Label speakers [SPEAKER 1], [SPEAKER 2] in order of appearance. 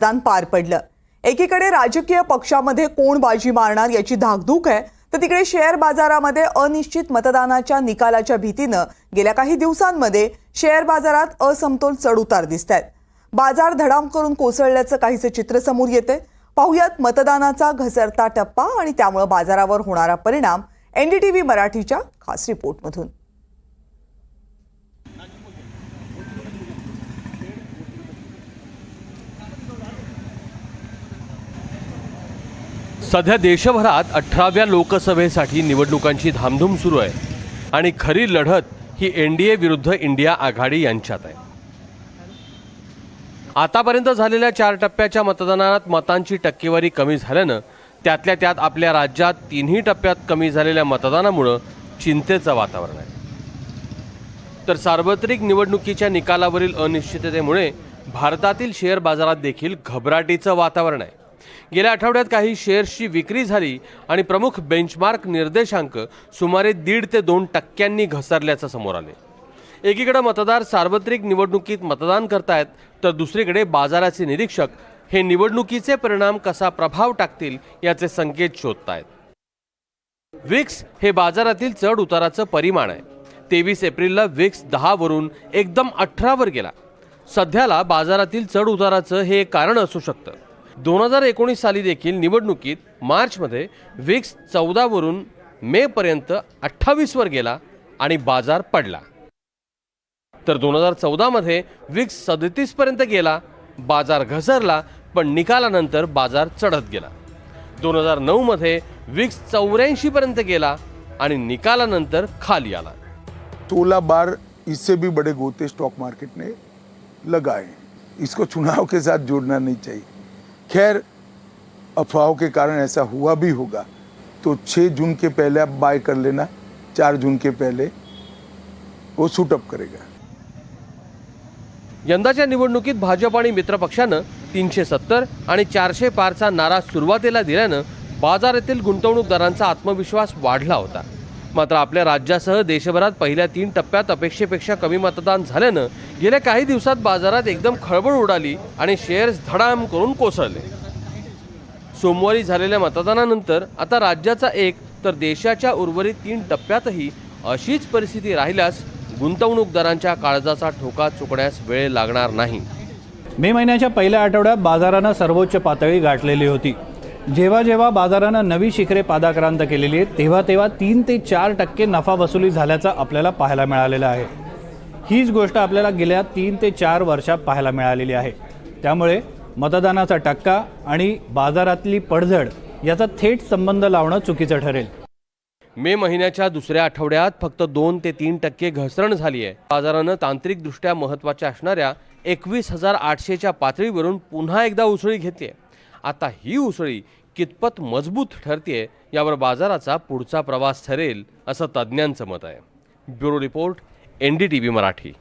[SPEAKER 1] मतदान पार पडलं. एकीकडे राजकीय पक्षामध्ये कोण बाजी मारणार याची धाकधूक आहे तर तिकडे शेअर बाजारामध्ये अनिश्चित मतदानाच्या निकालाच्या भीतीनं गेल्या काही दिवसांमध्ये शेअर बाजारात असमतोल चढउतार दिसत आहेत बाजार धडाम करून कोसळल्याचं काहीसे चित्र समोर येते पाहुयात मतदानाचा घसरता टप्पा आणि त्यामुळे बाजारावर होणारा परिणाम एनडीटीव्ही मराठीच्या खास रिपोर्टमधून.
[SPEAKER 2] सध्या देशभरात अठराव्या लोकसभेसाठी निवडणुकांची धामधूम सुरू आहे आणि खरी लढत ही एन डी ए विरुद्ध इंडिया आघाडी यांच्यात आहे. आतापर्यंत झालेल्या चार टप्प्याच्या मतदानात मतांची टक्केवारी कमी झाल्यानं त्यातल्या त्यात आपल्या राज्यात तिन्ही टप्प्यात कमी झालेल्या मतदानामुळं चिंतेचं वातावरण आहे. तर सार्वत्रिक निवडणुकीच्या निकालावरील अनिश्चिततेमुळे भारतातील शेअर बाजारात देखील घबराटीचं वातावरण आहे. गेल्या आठवड्यात काही शेअर्सची विक्री झाली आणि प्रमुख बेंचमार्क निर्देशांक सुमारे दीड ते दोन टक्क्यांनी घसरल्याचं समोर आले. एकीकडे मतदार सार्वत्रिक निवडणुकीत मतदान करतायत तर दुसरीकडे बाजाराचे निरीक्षक हे निवडणुकीचे परिणाम कसा प्रभाव टाकतील याचे संकेत शोधतायत. विक्स हे बाजारातील चढ उताराचं परिमाण आहे. तेवीस एप्रिलला विक्स दहावरून एकदम अठरावर गेला. सध्याला बाजारातील चढ उताराचं हे एक कारण असू शकतं. दोन हजार एकोणीस साली देखील निवडणुकीत मार्चमध्ये विक्स चौदावरून मेपर्यंत अठ्ठावीसवर गेला आणि बाजार पडला. तर दोन हजार चौदामध्ये विक्स सदतीसपर्यंत गेला बाजार घसरला पण निकालानंतर बाजार चढत गेला. दोन हजार नऊमध्ये विक्स चौऱ्याऐंशीपर्यंत गेला आणि निकालानंतर खाली आला.
[SPEAKER 3] सोलह बार इससे भी बड़े गोते स्टॉक मार्केट ने लगाए. इसको चुनाव के साथ जोड़ना नहीं चाहिए. खैर अफवाहों के कारण ऐसा हुआ भी होगा। तो 6 जून के पहले आप बाय कर लेना 4 जून के पहले वो सूट अप करेगा।
[SPEAKER 2] यंदाच्या निवडणुकीत भाजप आणि मित्रपक्षानं तीनशे सत्तर आणि चारशे पारचा नारा सुरुवातीला दिल्यानं बाजारातील गुंतवणूकदारांचा आत्मविश्वास वाढला होता. मात्र आपल्या राज्यासह देशभरात पहिल्या तीन टप्प्यात अपेक्षेपेक्षा कमी मतदान झाल्यानं गेल्या काही दिवसात बाजारात एकदम खळबळ उडाली आणि शेअर्स धडाम करून कोसळले. सोमवारी झालेल्या मतदानानंतर आता राज्याचा एक तर देशाच्या उर्वरित तीन टप्प्यातही अशीच परिस्थिती राहिल्यास गुंतवणूकदारांच्या काळजाचा ठोका चुकण्यास वेळ लागणार नाही.
[SPEAKER 4] मे महिन्याच्या पहिल्या आठवड्यात बाजारानं सर्वोच्च पातळी गाठलेली होती. जेव्हा जेव्हा बाजारानं नवी शिखरे पादाक्रांत केलेली आहेत तेव्हा तेव्हा तीन ते चार टक्के नफा वसुली झाल्याचं आपल्याला पाहायला मिळालेलं आहे. हीच गोष्ट आपल्याला गेल्या तीन ते चार वर्षात पाहायला मिळालेली आहे. त्यामुळे मतदानाचा टक्का आणि बाजारातली पडझड याचा थेट संबंध लावणं चुकीचं ठरेल.
[SPEAKER 2] मे महिन्याच्या दुसऱ्या आठवड्यात फक्त दोन ते तीन टक्के घसरण झाली आहे. बाजारानं तांत्रिकदृष्ट्या महत्त्वाच्या असणाऱ्या एकवीस हजार आठशेच्या पातळीवरून पुन्हा एकदा उसळी घेतली आता ही उसळी कितपत मजबूत ठरते यावर बाजाराचा पुढचा प्रवास ठरेल असं तज्ज्ञांचं मत आहे. Bureau report N D T V Marathi.